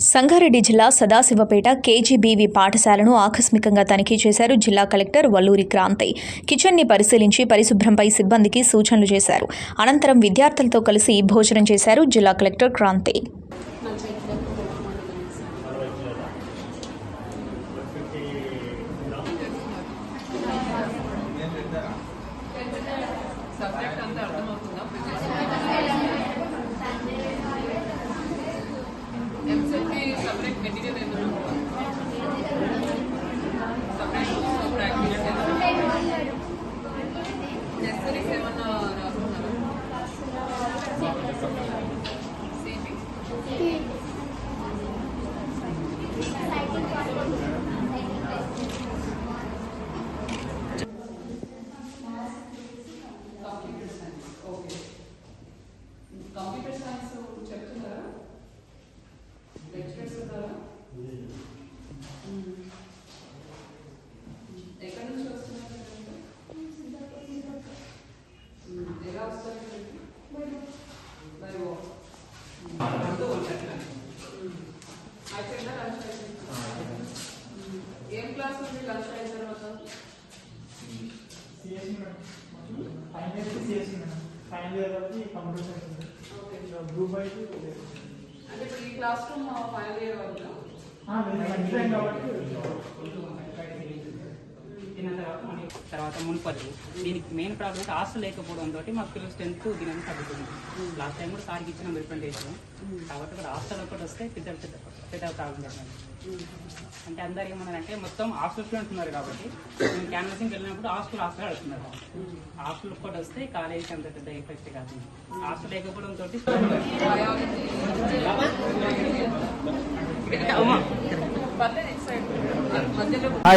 సంగారెడ్డి జిల్లా సదాశివపేట కేజీబీవీ పాఠశాలను ఆకస్మికంగా తనిఖీ చేశారు జిల్లా కలెక్టర్ వల్లూరి క్రాంతి. కిచెన్ని పరిశీలించి పరిశుభ్రంపై సిబ్బందికి సూచనలు చేశారు. అనంతరం విద్యార్థులతో కలిసి భోజనం చేశారు జిల్లా collector Kranti. 네, final year CSC madam final year వరకు computer science okay group wise అంటే ఇప్పుడు ఈ క్లాస్ రూమ్ ఫైనల్ ఇయర్ తిన్న తర్వాత మున్పల్లి దీనికి మెయిన్ ప్రాబ్లం హాస్టల్ లేకపోవడం తోటి మాకు పిల్లల స్ట్రెంత్ దీని తగ్గుతుంది. లాస్ట్ టైం కూడా సార్కి ఇచ్చిన రిప్రజెంటేషన్ కాబట్టి ఇక్కడ హాస్టల్ ఒకటి వస్తే పెద్ద పెద్ద పెద్ద ప్రాబ్లం చెప్పండి అంటే అందరు ఏమన్నారంటే మొత్తం హాస్టల్ స్టూడెంట్స్ ఉన్నారు కాబట్టి మేము క్యాన్వసింగ్కి వెళ్ళినప్పుడు హాస్టల్ హాస్టల్ అడుగుతున్నారు. హాస్టల్ ఒకటి వస్తే కాలేజీకి అంత పెద్ద ఎఫెక్ట్ కాదు. హాస్టల్ లేకపోవడం తోటి పర్లేదు ఇటు సైడ్ మధ్యలో Hi